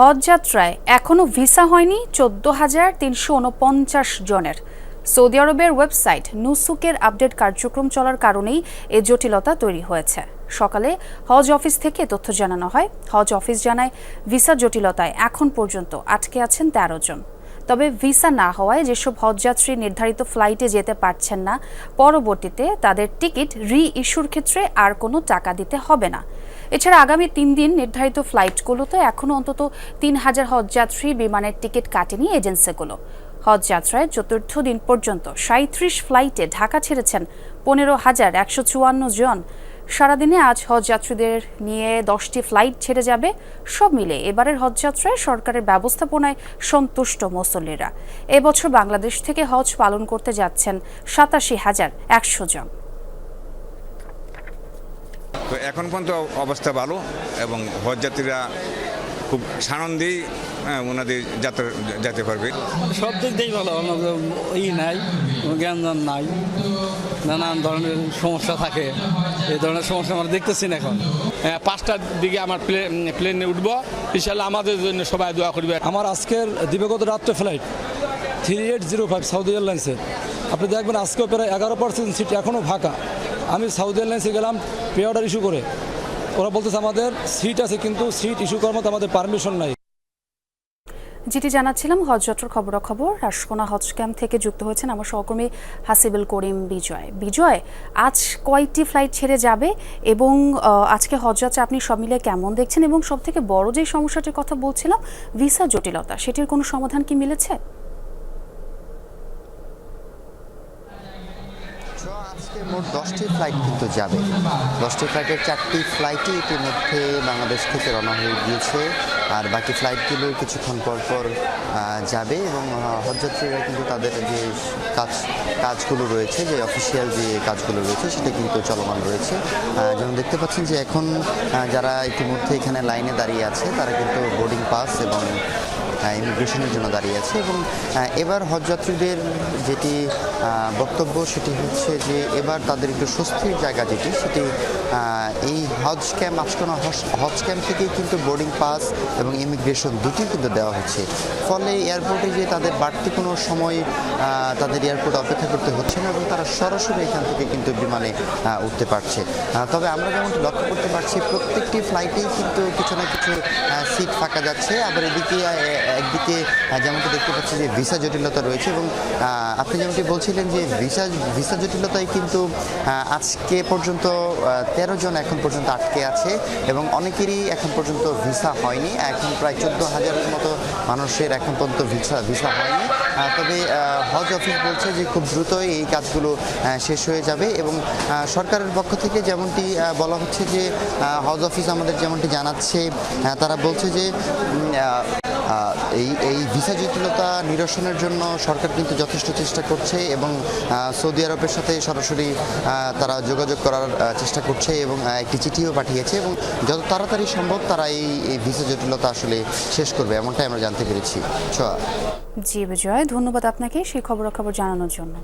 হজ যাত্রায় এখনও ভিসা হয়নি চোদ্দ হাজার তিনশো উনপঞ্চাশ জনের। সৌদি আরবের ওয়েবসাইট নুসুকের আপডেট কার্যক্রম চলার কারণেই এ জটিলতা তৈরি হয়েছে। সকালে হজ অফিস থেকে তথ্য জানানো হয়। হজ অফিস জানায়, ভিসা জটিলতায় এখন পর্যন্ত আটকে আছেন তেরো জন। তবে ভিসা না হওয়ায় যেসব হজযাত্রী নির্ধারিত ফ্লাইটে যেতে পারছেন না, পরবর্তীতে তাদের টিকিট রি ইস্যুর ক্ষেত্রে আর কোনো টাকা দিতে হবে না। এছাড়া আগামী তিন দিন নির্ধারিত ফ্লাইটগুলোতে এখনও অন্তত তিন হাজার হজযাত্রী বিমানের টিকিট কাটেনি এজেন্সিগুলো। হজযাত্রায় চতুর্থ দিন পর্যন্ত সাঁত্রিশ ফ্লাইটে ঢাকা ছেড়েছেন পনেরো হাজার একশো চুয়ান্ন জন। সারাদিনে আজ হজযাত্রীদের নিয়ে দশটি ফ্লাইট ছেড়ে যাবে, সব মিলে এবারের হজযাত্রায় সরকারের ব্যবস্থাপনায় সন্তুষ্ট মুসল্লিরা। এবছর বাংলাদেশ থেকে হজ পালন করতে যাচ্ছেন সাতাশি হাজার একশো জন। তো এখন পর্যন্ত অবস্থা ভালো এবং হজযাত্রীরা খুব সানন্দেই হ্যাঁ, ওনাদের যাত্রা যেতে পারবে সব দিক দিয়েই ভালো আমাদের ই নাই জ্ঞানদান নাই। নানান ধরনের সমস্যা থাকে। এই ধরনের সমস্যা আমরা দেখতেছি না এখন। হ্যাঁ, পাঁচটার দিকে আমার প্লেন প্লেনে উঠবো। ইনশাল্লাহ আমাদের জন্য সবাই দোয়া করবে। আমার আজকের দিবাগত রাত্রে flight three eight zero five Saudi এয়ারলাইন্সের আপনি দেখবেন আজকেও প্রায় এগারো পার্সেন্ট সিট এখনও ফাঁকা। আমি সাউদি এয়ারলাইন্সে গেলাম পে অর্ডার ইস্যু করে। ওরা বলতেছে আমাদের সিট আছে, কিন্তু সিট ইস্যু করার মতো আমাদের পারমিশন নাই। যেটি জানাচ্ছিলাম, হজ হজযাত্রার খবরাখবর। রাসকোনা হজ ক্যাম্প থেকে যুক্ত হয়েছেন আমার সহকর্মী হাসিবুল করিম বিজয়। বিজয়, আজ কয়টি ফ্লাইট ছেড়ে যাবে এবং আজকে হজযাত্রা আপনি সব মিলিয়ে কেমন দেখছেন? এবং সব থেকে বড় যে সমস্যাটির কথা বলছিলাম ভিসা জটিলতা, সেটির কোনো সমাধান কি মিলেছে? আজকে মোট দশটি ফ্লাইট কিন্তু যাবে। দশটি ফ্লাইটের চারটি ফ্লাইটই ইতিমধ্যে বাংলাদেশ থেকে রওনা হয়ে গিয়েছে। আর বাকি ফ্লাইটগুলো কিছুক্ষণ পর পর যাবে এবং হজযাত্রীরা কিন্তু তাদের যে কাজ, কাজগুলো রয়েছে, যে অফিসিয়াল যে কাজগুলো রয়েছে, সেটা কিন্তু চলমান রয়েছে। যেমন দেখতে পাচ্ছেন যে এখন যারা ইতিমধ্যে এখানে লাইনে দাঁড়িয়ে আছে, তারা কিন্তু বোর্ডিং পাস এবং ইমিগ্রেশনের জন্য দাঁড়িয়ে আছে এবং এবার হজযাত্রীদের যেটি বক্তব্য সেটি হচ্ছে যে এবার তাদের একটু স্বস্তির জায়গা যেটি, সেটি এই হজ ক্যাম্প আজকানা হজ ক্যাম্প থেকেই কিন্তু বোর্ডিং পাস এবং ইমিগ্রেশন দুটি কিন্তু দেওয়া হচ্ছে। ফলে এয়ারপোর্টে যে তাদের বাড়তি কোনো সময় তাদের এয়ারপোর্টে অপেক্ষা করতে হচ্ছে না এবং তারা সরাসরি এখান থেকে কিন্তু বিমানে উঠতে পারছে। তবে আমরা যেমন লক্ষ্য করতে পারছি, প্রত্যেকটি ফ্লাইটেই কিন্তু কিছু না কিছু সিট ফাঁকা যাচ্ছে। আবার এদিকে একদিকে যেমনটি দেখতে পাচ্ছি যে ভিসা জটিলতা রয়েছে এবং আপনি যেমনটি বলছিলেন যে ভিসা ভিসা জটিলতায় কিন্তু আজকে পর্যন্ত তেরো জন এখন পর্যন্ত আটকে আছে এবং অনেকেরই এখন পর্যন্ত ভিসা হয়নি। এখন প্রায় চোদ্দ হাজারের মতো মানুষের এখন পর্যন্ত ভিসা ভিসা হয়নি। তবে হজ অফিস বলছে যে খুব দ্রুতই এই কাজগুলো শেষ হয়ে যাবে এবং সরকারের পক্ষ থেকে যেমনটি বলা হচ্ছে যে হজ অফিস আমাদের যেমনটি জানাচ্ছে তারা বলছে যে এই এই ভিসা জটিলতা নিরসনের জন্য সরকার কিন্তু যথেষ্ট চেষ্টা করছে এবং সৌদি আরবের সাথে সরাসরি তারা যোগাযোগ করার চেষ্টা করছে এবং একটি চিঠিও পাঠিয়েছে এবং যত তাড়াতাড়ি সম্ভব তারা এই এই ভিসা জটিলতা আসলে শেষ করবে এমনটাই আমরা জানতে পেরেছি। জি বিজয়, ধন্যবাদ আপনাকে সেই খবর খবর জানানোর জন্য।